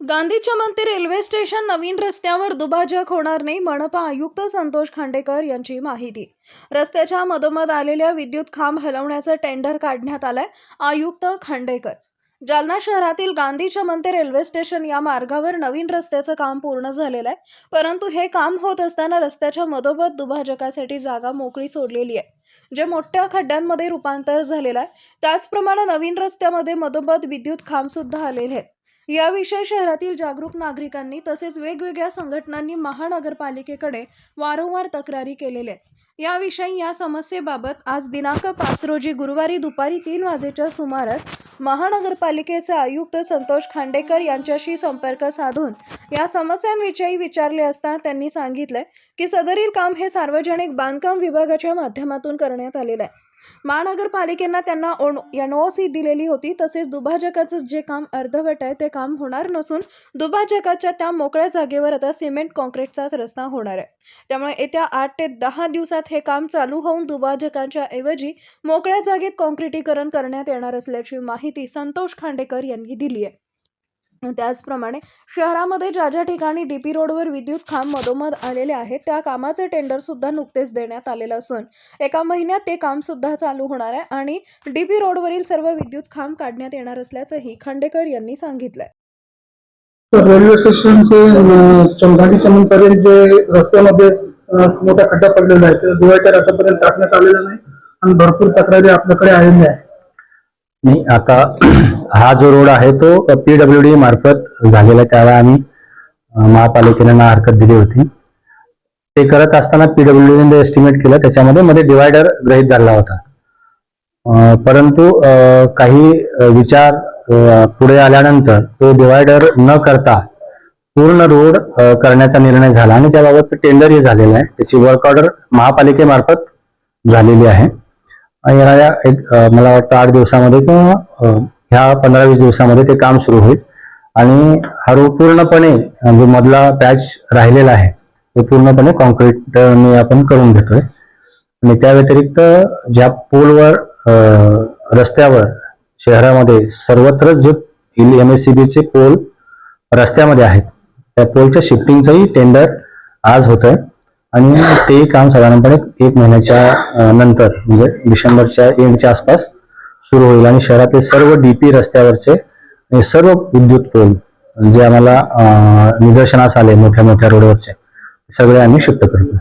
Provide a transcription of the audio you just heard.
गांधीच्या म्हणते railway station नवीन रस्त्यावर दुभाजक होणार नाही मनपा आयुक्त संतोष खांडेकर यांची माहिती. रस्त्याच्या मधोमध आलेल्या विद्युत खांब हलवण्याचं टेंडर काढण्यात आलंय आयुक्त खांडेकर. जालना शहरातील गांधीच्या म्हणते रेल्वे स्टेशन या मार्गावर नवीन रस्त्याचं काम पूर्ण झालेलं आहे परंतु हे काम होत असताना रस्त्याच्या मधोमध दुभाजकासाठी जागा मोकळी सोडलेली आहे जे मोठ्या खड्ड्यांमध्ये रूपांतर झालेलं आहे. त्याचप्रमाणे नवीन रस्त्यामध्ये मधोमध विद्युत खांबसुद्धा आलेले आहेत. याविषयी शहरातील जागरूक नागरिकांनी तसेच वेगवेगळ्या संघटनांनी महानगरपालिकेकडे वारंवार तक्रारी केलेल्या आहेत. याविषयी या समस्येबाबत आज दिनांक पाच रोजी गुरुवारी दुपारी तीन वाजेच्या सुमारास महानगरपालिकेचे आयुक्त संतोष खांडेकर यांच्याशी संपर्क साधून या समस्यांविषयी विचारले असता त्यांनी सांगितले की सदरील काम हे सार्वजनिक बांधकाम विभागाच्या माध्यमातून करण्यात आलेलं आहे. महानगरपालिकेनं त्यांना एन ओ सी दिलेली होती तसेच दुभाजकाचं जे काम अर्धवट आहे ते काम होणार नसून दुभाजकाच्या त्या मोकळ्या जागेवर आता सिमेंट कॉन्क्रीटचाच रस्ता होणार आहे. त्यामुळे येत्या आठ ते दहा दिवसात हे काम चालू होऊन दुभाजकांच्या ऐवजी मोकळ्या जागेत कॉन्क्रिटीकरण करण्यात येणार असल्याची माहिती संतोष खांडेकर यांनी दिली आहे. त्याचप्रमाणे शहरामध्ये ज्या ज्या ठिकाणी डी पी रोडवर विद्युत खांब मधोमध आलेले आहेत त्या कामाचे टेंडर सुद्धा नुकतेच देण्यात आलेलं असून एका महिन्यात ते काम सुद्धा चालू होणार आहे आणि डी पी रोडवरील सर्व विद्युत खांब काढण्यात येणार असल्याचंही खांडेकर यांनी सांगितलंय. रेल्वे स्टेशनचे पर्यंत जे म्हणजे रस्त्यामध्ये मोठा खड्डा पडलेला आहे. त्याला धुवायच्या आतापर्यंत टाकण्यात आलेला नाही आणि भरपूर तक्रारी आपल्याकडे आलेल्या आहे नाही आता हा जो रोड आहे तो पीडब्ल्यू डी मार्फत झालेला आहे. त्यावेळी आम्ही महापालिकेनं हरकत दिली होती. ते करत असताना पीडब्ल्यू डी एस्टिमेट केलं. त्याच्यामध्ये मध्ये डिवायडर ग्रहित धरला होता. परंतु काही विचार पुढे आल्यानंतर तो डिवायडर न करता पूर्ण रोड करण्याचा निर्णय झाला आणि त्याबाबतचं टेंडरही झालेलं आहे. त्याची वर्क ऑर्डर महापालिकेमार्फत झालेली आहे. आणि येणाऱ्या एक मला वाटतं आठ दिवसामध्ये किंवा ह्या पंधरा वीस दिवसामध्ये ते काम सुरू होईल. आणि हा रोड पूर्णपणे जो मधला पॅच राहिलेला आहे तो पूर्णपणे कॉन्क्रीटने आपण करून घेतोय. आणि त्या व्यतिरिक्त ज्या पोलवर रस्त्यावर शहरामध्ये सर्वत्र जे एम एस सी बीचे पोल रस्त्यामध्ये आहेत त्या पोलच्या शिफ्टिंगचंही टेंडर आज होत आहे आणि ते काम साधारणपणे एक महिन्याच्या नंतर म्हणजे डिसेंबरच्या एंडच्या आसपास सुरू होईल. आणि शहरातले सर्व डीपी रस्त्यावरचे म्हणजे सर्व विद्युत पोल जे आम्हाला निदर्शनास आले मोठ्या मोठ्या रोडवरचे सगळे आम्ही शिफ्ट करतो